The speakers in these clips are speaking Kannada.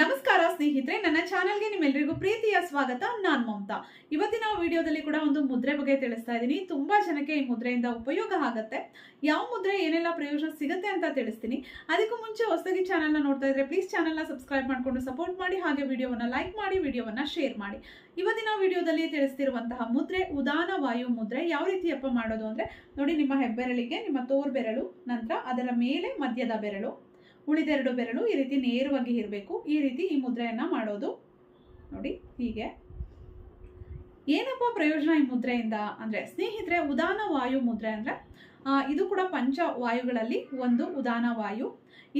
ನಮಸ್ಕಾರ ಸ್ನೇಹಿತರೆ, ನನ್ನ ಚಾನೆಲ್ಗೆ ನಿಮ್ಮೆಲ್ಲರಿಗೂ ಪ್ರೀತಿಯ ಸ್ವಾಗತ. ನಾನು ಮಮತಾ. ಇವತ್ತಿನ ವಿಡಿಯೋದಲ್ಲಿ ಕೂಡ ಒಂದು ಮುದ್ರೆ ಬಗ್ಗೆ ತಿಳಿಸ್ತಾ ಇದ್ದೀನಿ. ತುಂಬಾ ಜನಕ್ಕೆ ಈ ಮುದ್ರೆಯಿಂದ ಉಪಯೋಗ ಆಗುತ್ತೆ. ಯಾವ ಮುದ್ರೆ, ಏನೆಲ್ಲ ಪ್ರಯೋಜನ ಸಿಗುತ್ತೆ ಅಂತ ತಿಳಿಸ್ತೀನಿ. ಅದಕ್ಕೂ ಮುಂಚೆ ಹೊಸದಾಗಿ ಚಾನೆಲ್ನ ನೋಡ್ತಾ ಇದ್ರೆ ಪ್ಲೀಸ್ ಚಾನೆಲ್ನ ಸಬ್ಸ್ಕ್ರೈಬ್ ಮಾಡಿಕೊಂಡು ಸಪೋರ್ಟ್ ಮಾಡಿ, ಹಾಗೆ ವಿಡಿಯೋವನ್ನ ಲೈಕ್ ಮಾಡಿ, ವಿಡಿಯೋವನ್ನ ಶೇರ್ ಮಾಡಿ. ಇವತ್ತಿನ ವಿಡಿಯೋದಲ್ಲಿ ತಿಳಿಸ್ತಿರುವಂತಹ ಮುದ್ರೆ, ಉದಾನ ವಾಯು ಮುದ್ರೆ ಯಾವ ರೀತಿ ಅಪ್ಪ ಮಾಡೋದು ಅಂದ್ರೆ, ನೋಡಿ ನಿಮ್ಮ ಹೆಬ್ಬೆರಳಿಗೆ, ನಿಮ್ಮ ತೋರ್ ಬೆರಳು ನಂತರ ಅದರ ಮೇಲೆ ಮಧ್ಯದ ಬೆರಳು ಉಳಿದೆರಡು ಬೆರಳು ಈ ರೀತಿ ನೇರವಾಗಿ ಇರಬೇಕು. ಈ ರೀತಿ ಈ ಮುದ್ರೆಯನ್ನು ಮಾಡೋದು. ನೋಡಿ, ಹೀಗೆ. ಏನಪ್ಪ ಪ್ರಯೋಜನ ಈ ಮುದ್ರೆಯಿಂದ? ಅಂದ್ರೆ ಸ್ನೇಹಿತರೆ, ಉದಾನ ವಾಯು ಮುದ್ರೆ ಅಂದ್ರೆ ಇದು ಕೂಡ ಪಂಚ ವಾಯುಗಳಲ್ಲಿ ಒಂದು ಉದಾನ ವಾಯು.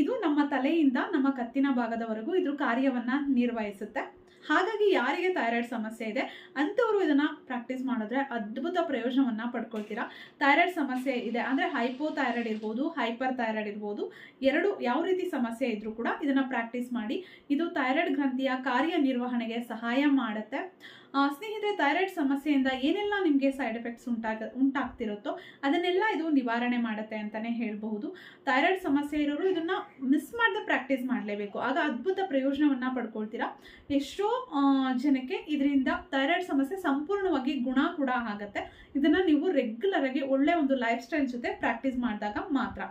ಇದು ನಮ್ಮ ತಲೆಯಿಂದ ನಮ್ಮ ಕತ್ತಿನ ಭಾಗದವರೆಗೂ ಇದ್ರ ಕಾರ್ಯವನ್ನ ನಿರ್ವಹಿಸುತ್ತೆ. ಹಾಗಾಗಿ ಯಾರಿಗೆ ಥೈರಾಯ್ಡ್ ಸಮಸ್ಯೆ ಇದೆ? ಅಂಥವ್ರು ಇದನ್ನು ಪ್ರಾಕ್ಟೀಸ್ ಮಾಡಿದ್ರೆ ಅದ್ಭುತ ಪ್ರಯೋಜನವನ್ನು ಪಡ್ಕೊಳ್ತೀರಾ? ಥೈರಾಯ್ಡ್ ಸಮಸ್ಯೆ ಇದೆ ಅಂದರೆ ಹೈಪೋ ಥೈರಾಯ್ಡ್ ಇರ್ಬೋದು ಹೈಪರ್ ಥೈರಾಯ್ಡ್ ಇರ್ಬೋದು, ಎರಡು ಯಾವ ರೀತಿ ಸಮಸ್ಯೆ ಇದ್ರೂ ಕೂಡ ಇದನ್ನು ಪ್ರಾಕ್ಟೀಸ್ ಮಾಡಿ. ಇದು ಥೈರಾಯ್ಡ್ ಗ್ರಂಥಿಯ ಕಾರ್ಯನಿರ್ವಹಣೆಗೆ ಸಹಾಯ ಮಾಡುತ್ತೆ. ಸ್ನೇಹಿತರೆ ಥೈರಾಯ್ಡ್ ಸಮಸ್ಯೆಯಿಂದ ಏನೆಲ್ಲ ನಿಮಗೆ ಸೈಡ್ ಎಫೆಕ್ಟ್ಸ್ ಉಂಟಾಗ, ಉಂಟಾಗ್ತಿರುತ್ತೋ ಅದನ್ನೆಲ್ಲ ಇದು ನಿವಾರಣೆ ಮಾಡುತ್ತೆ ಅಂತಲೇ ಹೇಳಬಹುದು. ಥೈರಾಯ್ಡ್ ಸಮಸ್ಯೆ ಇರೋರು ಇದನ್ನು ಮಿಸ್ ಮಾಡದೆ ಪ್ರಾಕ್ಟೀಸ್ ಮಾಡಲೇಬೇಕು. ಆಗ ಅದ್ಭುತ ಪ್ರಯೋಜನವನ್ನ ಪಡ್ಕೊಳ್ತೀರಾ? ಎಷ್ಟೋ ಜನಕ್ಕೆ ಇದರಿಂದ ಥೈರಾಯ್ಡ್ ಸಮಸ್ಯೆ ಸಂಪೂರ್ಣವಾಗಿ ಗುಣ ಕೂಡ ಆಗುತ್ತೆ. ಇದನ್ನು ನೀವು ರೆಗ್ಯುಲರ್ ಆಗಿ ಒಳ್ಳೆ ಒಂದು ಲೈಫ್ ಸ್ಟೈಲ್ ಜೊತೆ ಪ್ರಾಕ್ಟೀಸ್ ಮಾಡಿದಾಗ ಮಾತ್ರ.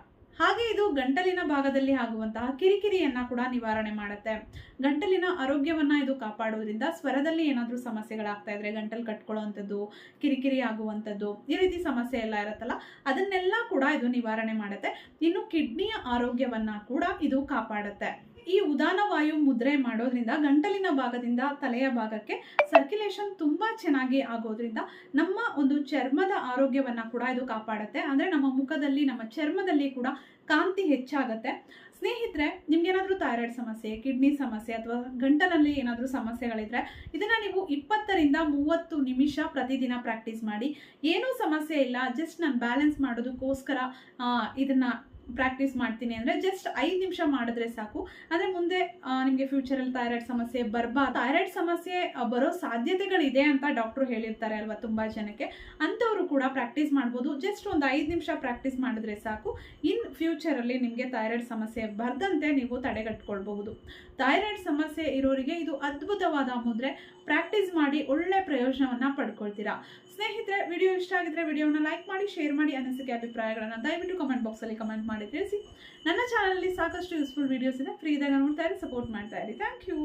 ಹಾಗೆ ಇದು ಗಂಟಲಿನ ಭಾಗದಲ್ಲಿ ಆಗುವಂತಹ ಕಿರಿಕಿರಿಯನ್ನ ಕೂಡ ನಿವಾರಣೆ ಮಾಡುತ್ತೆ. ಗಂಟಲಿನ ಆರೋಗ್ಯವನ್ನ ಇದು ಕಾಪಾಡುವುದರಿಂದ ಸ್ವರದಲ್ಲಿ ಏನಾದರೂ ಸಮಸ್ಯೆಗಳಾಗ್ತಾ ಇದ್ರೆ, ಗಂಟಲು ಕಟ್ಕೊಳ್ಳುವಂಥದ್ದು, ಕಿರಿಕಿರಿ ಆಗುವಂಥದ್ದು, ಈ ರೀತಿ ಸಮಸ್ಯೆ ಎಲ್ಲ ಇರುತ್ತಲ್ಲ, ಅದನ್ನೆಲ್ಲ ಕೂಡ ಇದು ನಿವಾರಣೆ ಮಾಡುತ್ತೆ. ಇನ್ನು ಕಿಡ್ನಿಯ ಆರೋಗ್ಯವನ್ನ ಕೂಡ ಇದು ಕಾಪಾಡುತ್ತೆ. ಈ ಉದಾನ ವಾಯು ಮುದ್ರೆ ಮಾಡೋದ್ರಿಂದ ಗಂಟಲಿನ ಭಾಗದಿಂದ ತಲೆಯ ಭಾಗಕ್ಕೆ ಸರ್ಕ್ಯುಲೇಷನ್ ತುಂಬಾ ಚೆನ್ನಾಗಿ ಆಗೋದ್ರಿಂದ ನಮ್ಮ ಒಂದು ಚರ್ಮದ ಆರೋಗ್ಯವನ್ನ ಕೂಡ ಇದು ಕಾಪಾಡುತ್ತೆ. ಅಂದ್ರೆ ನಮ್ಮ ಮುಖದಲ್ಲಿ, ನಮ್ಮ ಚರ್ಮದಲ್ಲಿ ಕೂಡ ಕಾಂತಿ ಹೆಚ್ಚಾಗುತ್ತೆ. ಸ್ನೇಹಿತರೆ ನಿಮಗೇನಾದರೂ ಥೈರಾಯ್ಡ್ ಸಮಸ್ಯೆ, ಕಿಡ್ನಿ ಸಮಸ್ಯೆ ಅಥವಾ ಗಂಟಲಲ್ಲಿ ಏನಾದರೂ ಸಮಸ್ಯೆಗಳಿದ್ರೆ ಇದನ್ನ ನೀವು ಇಪ್ಪತ್ತರಿಂದ ಮೂವತ್ತು ನಿಮಿಷ ಪ್ರತಿದಿನ ಪ್ರಾಕ್ಟೀಸ್ ಮಾಡಿ. ಏನೂ ಸಮಸ್ಯೆ ಇಲ್ಲ ಜಸ್ಟ್ ನಾನು ಬ್ಯಾಲೆನ್ಸ್ ಮಾಡೋದಕ್ಕೋಸ್ಕರ ಇದನ್ನು ಇದನ್ನ ಪ್ರಾಕ್ಟೀಸ್ ಮಾಡ್ತೀನಿ ಅಂದರೆ ಜಸ್ಟ್ ಐದು ನಿಮಿಷ ಮಾಡಿದ್ರೆ ಸಾಕು. ಅಂದರೆ ಮುಂದೆ ನಿಮಗೆ ಫ್ಯೂಚರಲ್ಲಿ ಥೈರಾಯ್ಡ್ ಸಮಸ್ಯೆ ಬರಬಾ ಥೈರಾಯ್ಡ್ ಸಮಸ್ಯೆ ಬರೋ ಸಾಧ್ಯತೆಗಳಿದೆ ಅಂತ ಡಾಕ್ಟ್ರು ಹೇಳಿರ್ತಾರೆ ಅಲ್ವಾ ತುಂಬ ಜನಕ್ಕೆ. ಅಂಥವರು ಕೂಡ ಪ್ರಾಕ್ಟೀಸ್ ಮಾಡ್ಬೋದು. ಜಸ್ಟ್ ಒಂದು ಐದು ನಿಮಿಷ ಪ್ರಾಕ್ಟೀಸ್ ಮಾಡಿದ್ರೆ ಸಾಕು. ಇನ್ ಫ್ಯೂಚರಲ್ಲಿ ನಿಮಗೆ ಥೈರಾಯ್ಡ್ ಸಮಸ್ಯೆ ಬರ್ದಂತೆ ನೀವು ತಡೆಗಟ್ಕೊಳ್ಬಹುದು. ಥೈರಾಯ್ಡ್ ಸಮಸ್ಯೆ ಇರೋರಿಗೆ ಇದು ಅದ್ಭುತವಾದ ಮುದ್ರೆ. ಪ್ರಾಕ್ಟೀಸ್ ಮಾಡಿ ಒಳ್ಳೆ ಪ್ರಯೋಜನವನ್ನು ಪಡ್ಕೊಳ್ತೀರಾ. ಸ್ನೇಹಿತರೆ ವಿಡಿಯೋ ಇಷ್ಟ ಆಗಿದ್ರೆ ವಿಡಿಯೋನ ಲೈಕ್ ಮಾಡಿ ಶೇರ್ ಮಾಡಿ ಅನಿಸಿಕೆ, ಅಭಿಪ್ರಾಯಗಳನ್ನು ದಯವಿಟ್ಟು ಕಮೆಂಟ್ ಬಾಕ್ಸಲ್ಲಿ ಕಮೆಂಟ್ ಮಾಡಿ ತಿಳಿಸಿ. ನನ್ನ ಚಾನಲಲ್ಲಿ ಸಾಕಷ್ಟು ಯೂಸ್ಫುಲ್ ವೀಡಿಯೋಸ್ ಇದೆ. ಫ್ರೀ ಇದ್ದಾಗ ನೋಡ್ತಾ ಇರಿ ಸಪೋರ್ಟ್ ಮಾಡ್ತಾ ಇರಿ. Thank you